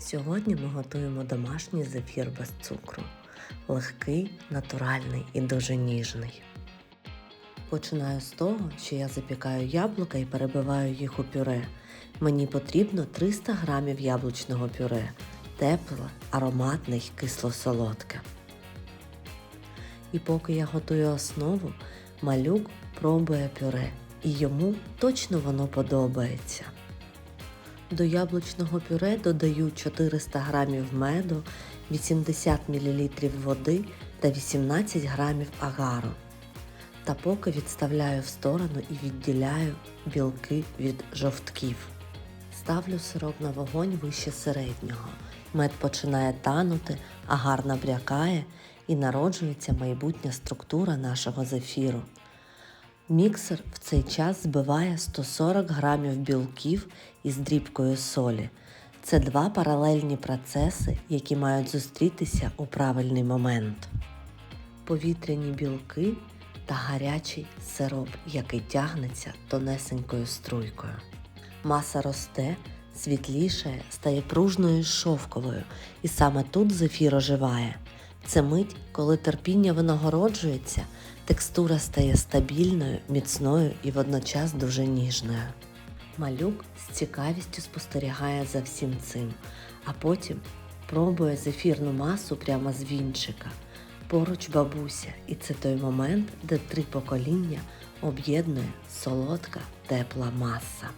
Сьогодні ми готуємо домашній зефір без цукру. Легкий, натуральний і дуже ніжний. Починаю з того, що я запікаю яблука і перебиваю їх у пюре. Мені потрібно 300 грамів яблучного пюре, тепле, ароматне й кисло-солодке. І поки я готую основу, малюк пробує пюре, і йому точно воно подобається. До яблучного пюре додаю 400 г меду, 80 мл води та 18 г агару. Та поки відставляю в сторону і відділяю білки від жовтків. Ставлю сироп на вогонь вище середнього. Мед починає танути, агар набрякає і народжується майбутня структура нашого зефіру. Міксер в цей час збиває 140 грамів білків із дрібкою солі. Це два паралельні процеси, які мають зустрітися у правильний момент. Повітряні білки та гарячий сироп, який тягнеться тонесенькою струйкою. Маса росте, світлішає, стає пружною і шовковою, і саме тут зефір оживає. Це мить, коли терпіння винагороджується, текстура стає стабільною, міцною і водночас дуже ніжною. Малюк з цікавістю спостерігає за всім цим, а потім пробує зефірну масу прямо з вінчика. Поруч бабуся, і це той момент, де три покоління об'єднує солодка тепла маса.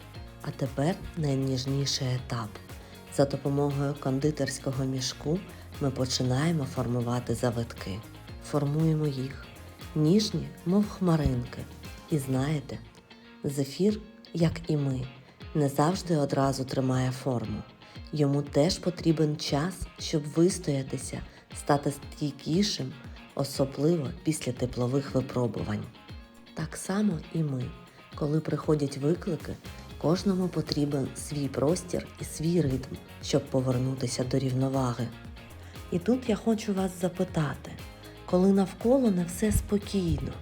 А тепер найніжніший етап. За допомогою кондитерського мішку ми починаємо формувати завитки. Формуємо їх ніжні, мов хмаринки. І знаєте, зефір, як і ми, не завжди одразу тримає форму. Йому теж потрібен час, щоб вистоятися, стати стійкішим, особливо після теплових випробувань. Так само і ми, коли приходять виклики, кожному потрібен свій простір і свій ритм, щоб повернутися до рівноваги. І тут я хочу вас запитати, коли навколо не все спокійно,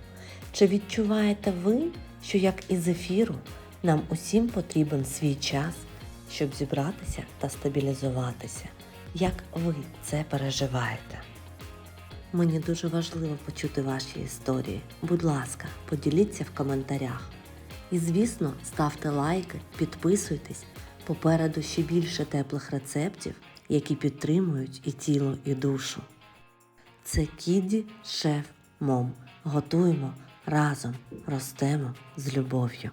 чи відчуваєте ви, що як і зефіру, нам усім потрібен свій час, щоб зібратися та стабілізуватися? Як ви це переживаєте? Мені дуже важливо почути ваші історії. Будь ласка, поділіться в коментарях. І, звісно, ставте лайки, підписуйтесь. Попереду ще більше теплих рецептів, які підтримують і тіло, і душу. Це Кіді Шеф Мом. Готуємо разом, ростемо з любов'ю.